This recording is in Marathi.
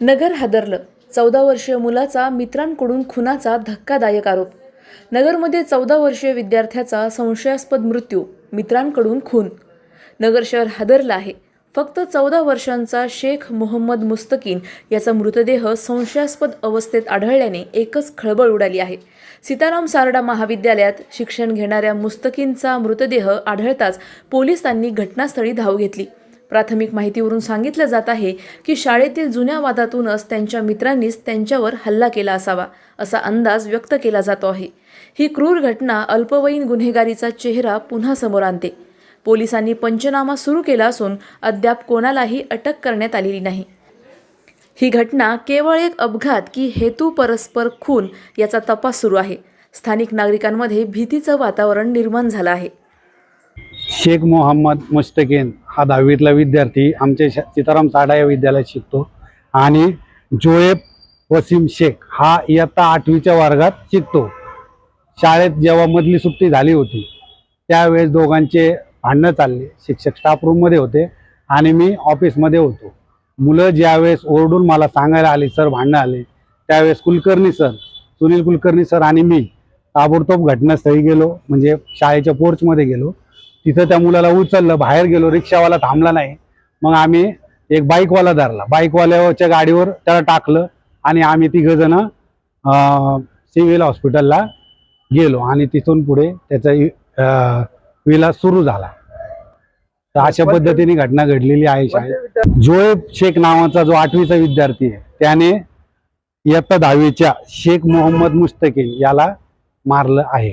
नगर हादरलं. चौदा वर्षीय मुलाचा मित्रांकडून खुनाचा धक्कादायक आरोप. नगरमध्ये चौदा वर्षीय विद्यार्थ्याचा संशयास्पद मृत्यू मित्रांकडून खून. नगर शहर हादरलं आहे. फक्त चौदा वर्षांचा शेख मोहम्मद मुस्तकीन याचा मृतदेह संशयास्पद अवस्थेत आढळल्याने एकच खळबळ उडाली आहे. सीताराम सारडा महाविद्यालयात शिक्षण घेणाऱ्या मुस्तकीनचा मृतदेह आढळताच पोलिसांनी घटनास्थळी धाव घेतली. प्राथमिक माहितीवरून सांगितलं जात आहे की शाळेतील जुन्या वादातूनच त्यांच्या मित्रांनीच त्यांच्यावर हल्ला केला असावा असा अंदाज व्यक्त केला जातो आहे. ही क्रूर घटना अल्पवयीन गुन्हेगारीचा चेहरा पुन्हा समोर आणते. पोलिसांनी पंचनामा सुरू केला असून अद्याप कोणालाही अटक करण्यात आलेली नाही. ही घटना केवळ एक अपघात की हेतू परस्पर खून याचा तपास सुरू आहे. स्थानिक नागरिकांमध्ये भीतीचं वातावरण निर्माण झालं आहे. शेख मोहम्मद मुस्तकीन हा दहावीतला विद्यार्थी आमच्या सीताराम साडा या विद्यालयात शिकतो. आणि जोएब वसीम शेख हा इयत्ता आठवीच्या वर्गात शिकतो. शाळेत जेव्हा मधली सुट्टी झाली होती त्यावेळेस दोघांचे भांडणं चालले. शिक्षक स्टाफ रूममध्ये होते आणि मी ऑफिसमध्ये होतो. मुलं ज्यावेळेस ओरडून मला सांगायला आले सर भांडणं आले. त्यावेळेस कुलकर्णी सर सुनील कुलकर्णी सर आणि मी ताबडतोब घटनास्थळी गेलो. म्हणजे शाळेच्या पोर्चमध्ये गेलो. तिथं त्या मुलाला उचललं बाहेर गेलो रिक्षावाला थांबला नाही. मग आम्ही एक बाईकवाला धरला. बाईकवाल्याच्या गाडीवर त्याला टाकलं आणि आम्ही तिघ जण सिव्हिल हॉस्पिटलला गेलो आणि तिथून पुढे त्याचा विलास सुरू झाला. तर अशा पद्धतीने घटना घडलेली आहे शाळेत. जोएब शेख नावाचा जो आठवीचा विद्यार्थी आहे त्याने इयत्ता दहावीच्या शेख मोहम्मद मुस्तकीन याला मारलं आहे.